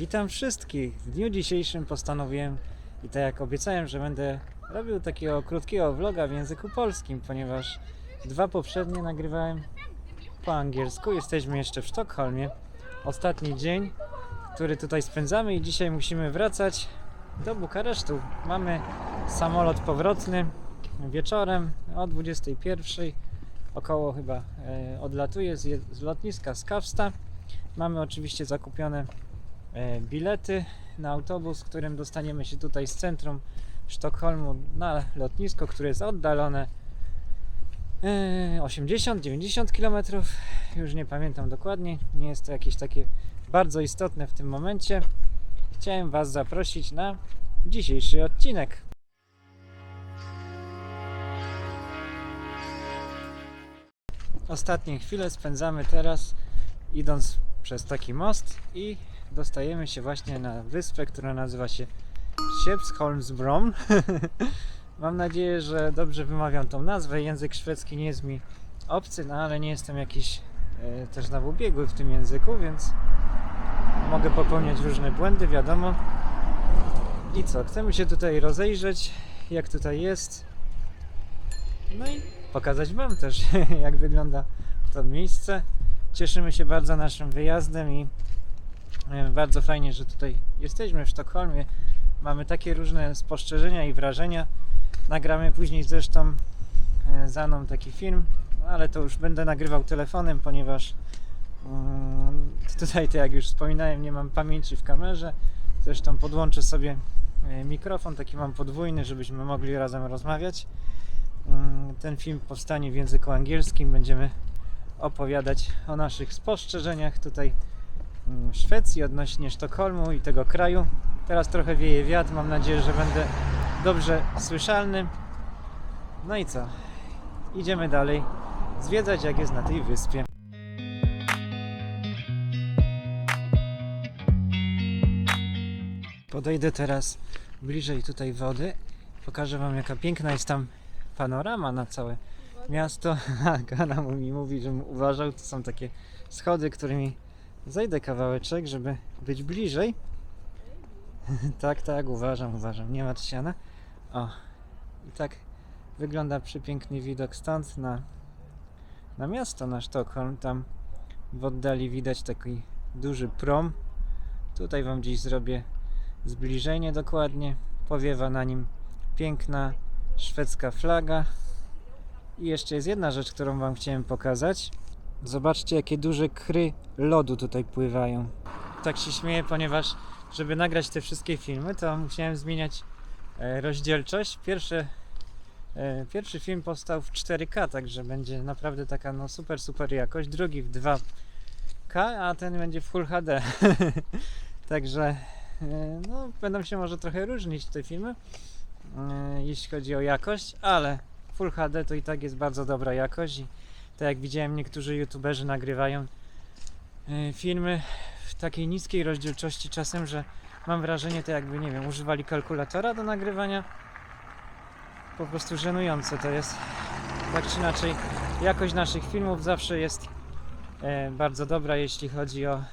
Witam wszystkich. W dniu dzisiejszym postanowiłem i tak jak obiecałem, że będę robił takiego krótkiego vloga w języku polskim, ponieważ dwa poprzednie nagrywałem po angielsku. Jesteśmy jeszcze w Sztokholmie. Ostatni dzień, który tutaj spędzamy i dzisiaj musimy wracać do Bukaresztu. Mamy samolot powrotny wieczorem o 21. Około chyba e, odlatuje z, z lotniska z Kawsta. Mamy oczywiście zakupione bilety na autobus, którym dostaniemy się tutaj z centrum Sztokholmu na lotnisko, które jest oddalone e, 80-90 km. Już nie pamiętam dokładnie. Nie jest to jakieś takie bardzo istotne w tym momencie. Chciałem Was zaprosić na dzisiejszy odcinek. Ostatnie chwile spędzamy teraz idąc przez taki most i dostajemy się właśnie na wyspę, która nazywa się Skeppsholmsbron. Mam nadzieję, że dobrze wymawiam tą nazwę. Język szwedzki nie jest mi obcy, no ale nie jestem jakiś e, też na ubiegły w tym języku, więc mogę popełniać różne błędy, wiadomo. I co, chcemy się tutaj rozejrzeć, jak tutaj jest. No i pokazać Wam też, jak wygląda to miejsce. Cieszymy się bardzo naszym wyjazdem i bardzo fajnie, że tutaj jesteśmy w Sztokholmie. Mamy takie różne spostrzeżenia i wrażenia. Nagramy później zresztą e, za mną taki film, no ale to już będę nagrywał telefonem, ponieważ mm, tutaj, to jak już wspominałem, nie mam pamięci w kamerze. Zresztą podłączę sobie e, mikrofon, taki mam podwójny, żebyśmy mogli razem rozmawiać. Mm, Ten film powstanie w języku angielskim. Będziemy opowiadać o naszych spostrzeżeniach tutaj Szwecji odnośnie Sztokholmu i tego kraju. Teraz trochę wieje wiatr, mam nadzieję, że będę dobrze słyszalny. No i co? Idziemy dalej zwiedzać jak jest na tej wyspie. Podejdę teraz bliżej tutaj wody. Pokażę Wam jaka piękna jest tam panorama na całe miasto. Gana mi mówi, żebym uważał, to są takie schody, którymi zejdę kawałeczek, żeby być bliżej. tak, tak, uważam, uważam. Nie ma siana. O, i tak wygląda przepiękny widok stąd na, na miasto, na Sztokholm. Tam w oddali widać taki duży prom. Tutaj Wam gdzieś zrobię zbliżenie dokładnie. Powiewa na nim piękna szwedzka flaga. I jeszcze jest jedna rzecz, którą Wam chciałem pokazać. Zobaczcie, jakie duże kry lodu tutaj pływają. Tak się śmieję, ponieważ żeby nagrać te wszystkie filmy, to musiałem zmieniać e, rozdzielczość. Pierwszy, e, pierwszy film powstał w 4K, także będzie naprawdę taka no super, super jakość. Drugi w 2K, a ten będzie w Full HD. także e, no, będą się może trochę różnić te filmy, jeśli chodzi o jakość, ale Full HD to i tak jest bardzo dobra jakość tak jak widziałem niektórzy youtuberzy nagrywają e, filmy w takiej niskiej rozdzielczości czasem, że mam wrażenie to jakby, nie wiem, używali kalkulatora do nagrywania. Po prostu żenujące to jest. Tak czy inaczej jakość naszych filmów zawsze jest e, bardzo dobra jeśli chodzi o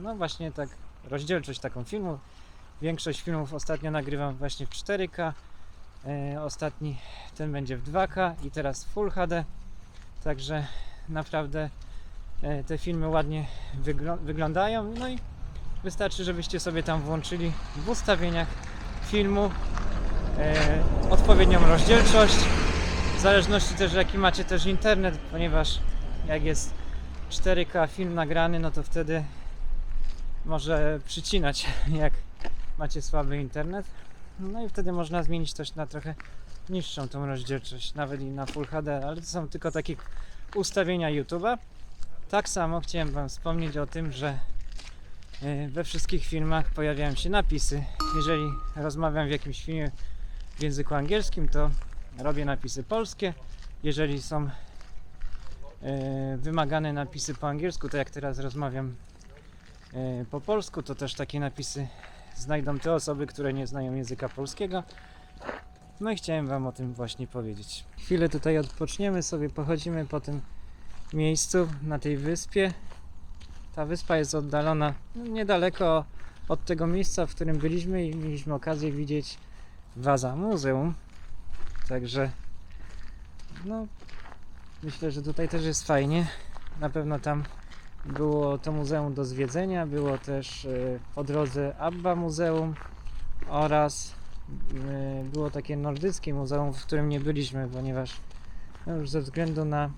no właśnie tak rozdzielczość taką filmu większość filmów ostatnio nagrywam właśnie w 4K e, ostatni ten będzie w 2K i teraz Full HD także naprawdę e, te filmy ładnie wygl- wyglądają. No i wystarczy żebyście sobie tam włączyli w ustawieniach filmu e, odpowiednią rozdzielczość w zależności też jaki macie też internet ponieważ jak jest 4K film nagrany no to wtedy może przycinać jak macie słaby internet. No i wtedy można zmienić też na trochę niższą tą rozdzielczość, nawet i na Full HD, ale to są tylko takie ustawienia YouTube'a. Tak samo chciałem Wam wspomnieć o tym, że e, we wszystkich filmach pojawiają się napisy. Jeżeli rozmawiam w jakimś filmie w języku angielskim, to robię napisy polskie. Jeżeli są e, wymagane napisy po angielsku, to jak teraz rozmawiam e, po polsku, to też takie napisy znajdą te osoby, które nie znają języka polskiego. No i chciałem Wam o tym właśnie powiedzieć. Chwilę tutaj odpoczniemy sobie, pochodzimy po tym miejscu na tej wyspie. Ta wyspa jest oddalona no, niedaleko od tego miejsca, w którym byliśmy i mieliśmy okazję widzieć Waza Muzeum. Także no myślę, że tutaj też jest fajnie. Na pewno tam było to muzeum do zwiedzenia, było też y, po drodze Abba Muzeum oraz było takie nordyckie muzeum, w którym nie byliśmy, ponieważ no już ze względu na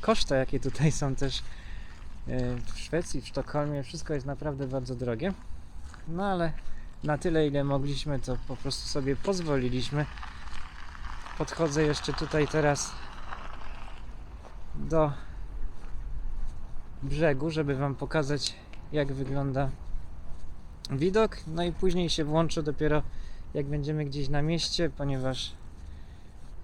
koszty, jakie tutaj są też y, w Szwecji, w Sztokholmie, wszystko jest naprawdę bardzo drogie. No ale na tyle, ile mogliśmy, to po prostu sobie pozwoliliśmy. Podchodzę jeszcze tutaj teraz do brzegu, żeby Wam pokazać, jak wygląda widok. No i później się włączę dopiero, jak będziemy gdzieś na mieście, ponieważ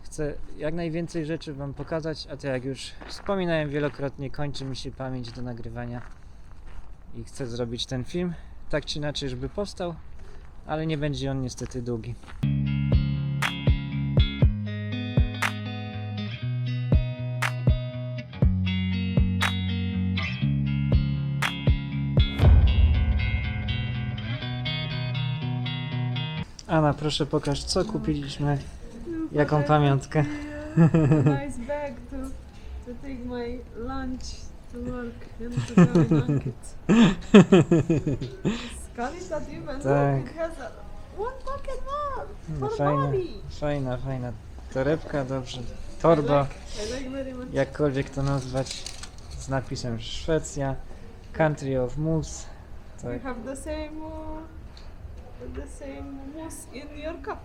chcę jak najwięcej rzeczy Wam pokazać, a to jak już wspominałem wielokrotnie, kończy mi się pamięć do nagrywania i chcę zrobić ten film tak czy inaczej, żeby powstał, ale nie będzie on niestety długi. Anna, proszę pokaż, co kupiliśmy, jaką pamiątkę. nice bag to to take my lunch to work and to go in that even Tak. look, it has a one pocket more No, for fajna, fajna, fajna torebka, dobrze. Torba, I like very much. jakkolwiek to nazwać, z napisem Szwecja, Country of Moose. We Tak, have the same uh, the same mousse in your cup.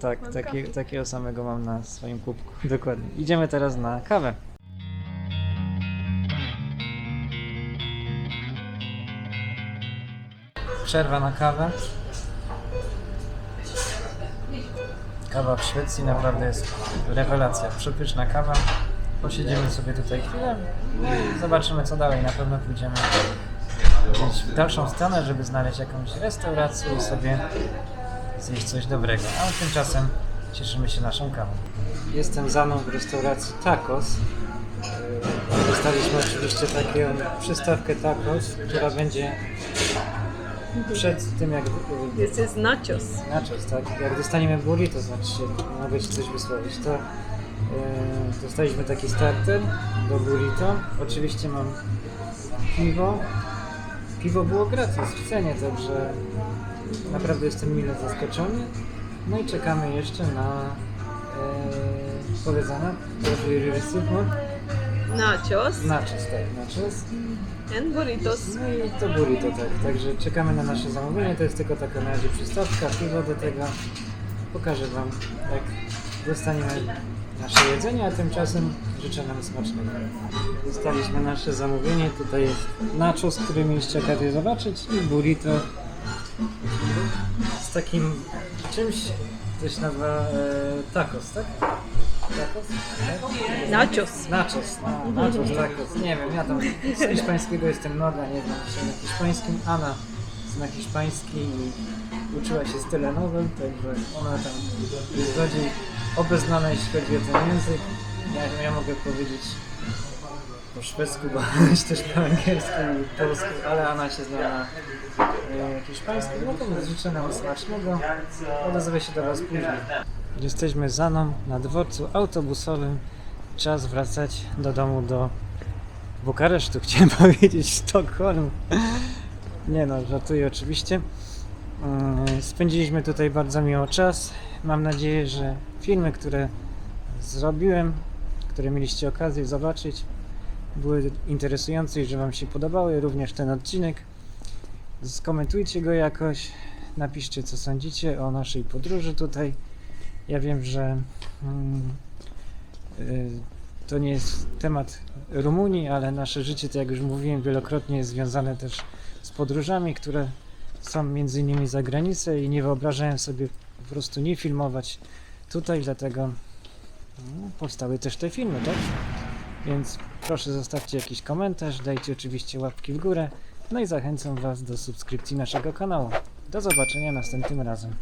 tak kawę. takiego samego mam na swoim kubku. Dokładnie. Idziemy teraz na kawę. Przerwa na kawę. Kawa w Szwecji naprawdę jest rewelacja. Przepyszna kawa. Posiedzimy sobie tutaj chwilę i zobaczymy co dalej. Na pewno pójdziemy gdzieś w dalszą stronę, żeby znaleźć jakąś restaurację i sobie zjeść coś dobrego. A tymczasem cieszymy się naszą kawą. Jestem za mną w restauracji Tacos. Dostaliśmy oczywiście taką przystawkę tacos, która będzie przed tym jak This is nachos. nachos, tak? Jak dostaniemy burrito, znaczy się, mogę Ci coś wysłowić, to yy, dostaliśmy taki starter do burrito. Oczywiście mam piwo. Piwo było gratis w cenie, także naprawdę jestem mile zaskoczony. No i czekamy jeszcze na yy, powiedzone, Nachos nachos, tak, nachos. and burritos. No i to burrito, tak. Także czekamy na nasze zamówienie. To jest tylko taka na razie przystawka, piwo do tego. Pokażę Wam, jak dostaniemy nasze jedzenie, a tymczasem życzę nam smacznego. Dostaliśmy nasze zamówienie. Tutaj jest nachos, który mieliście okazję zobaczyć i burrito z takim czymś, to się nazywa e, tacos, tak? Tacos? Tak? Nachos. Nachos, no, nachos, tacos. Nie wiem, ja tam z hiszpańskiego jestem noga, nie znam się na hiszpańskim. Anna zna hiszpański i uczyła się z telenowel, także ona tam jest bardziej obeznana, jeśli chodzi o ten język. Ja, ja mogę powiedzieć po szwedzku, bo też po angielsku i polsku, ale Anna się zna na e. No to życzę nam smacznego. Odezwę się do Was później. Jesteśmy za mną na dworcu autobusowym. Czas wracać do domu do Bukaresztu, chciałem powiedzieć Sztokholmu. Nie no, żartuję oczywiście. Mm, Spędziliśmy tutaj bardzo miło czas. Mam nadzieję, że filmy, które zrobiłem, które mieliście okazję zobaczyć, były interesujące i że Wam się podobały. Również ten odcinek. Skomentujcie go jakoś. Napiszcie, co sądzicie o naszej podróży tutaj. Ja wiem, że mm, y, to nie jest temat Rumunii, ale nasze życie, tak jak już mówiłem wielokrotnie, jest związane też z podróżami, które są między innymi za granicę i nie wyobrażałem sobie po prostu nie filmować tutaj, dlatego no, powstały też te filmy, tak? Więc proszę zostawcie jakiś komentarz, dajcie oczywiście łapki w górę, no i zachęcam Was do subskrypcji naszego kanału. Do zobaczenia następnym razem.